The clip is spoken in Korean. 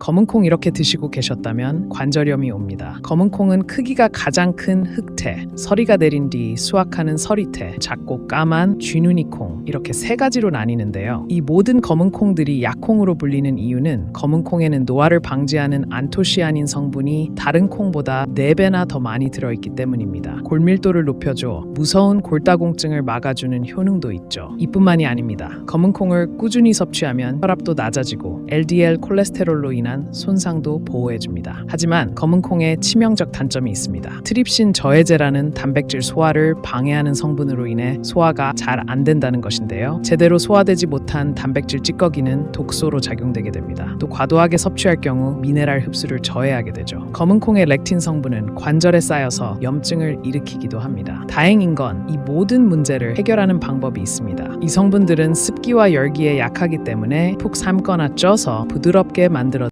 검은콩 이렇게 드시고 계셨다면 관절염이 옵니다. 검은콩은 크기가 가장 큰 흑태, 서리가 내린 뒤 수확하는 서리태, 작고 까만 쥐누니콩 이렇게 세 가지로 나뉘는데요. 이 모든 검은콩들이 약콩으로 불리는 이유는 검은콩에는 노화를 방지하는 안토시아닌 성분이 다른 콩보다 4배나 더 많이 들어있기 때문입니다. 골밀도를 높여줘 무서운 골다공증을 막아주는 효능도 있죠. 이뿐만이 아닙니다. 검은콩을 꾸준히 섭취하면 혈압도 낮아지고 LDL 콜레스테롤로 인한 손상도 보호해줍니다. 하지만 검은콩에 치명적 단점이 있습니다. 트립신 저해제라는 단백질 소화를 방해하는 성분으로 인해 소화가 잘 안 된다는 것인데요. 제대로 소화되지 못한 단백질 찌꺼기는 독소로 작용되게 됩니다. 또 과도하게 섭취할 경우 미네랄 흡수를 저해하게 되죠. 검은콩의 렉틴 성분은 관절에 쌓여서 염증을 일으키기도 합니다. 다행인 건 이 모든 문제를 해결하는 방법이 있습니다. 이 성분들은 습기와 열기에 약하기 때문에 푹 삶거나 쪄서 부드럽게 만들어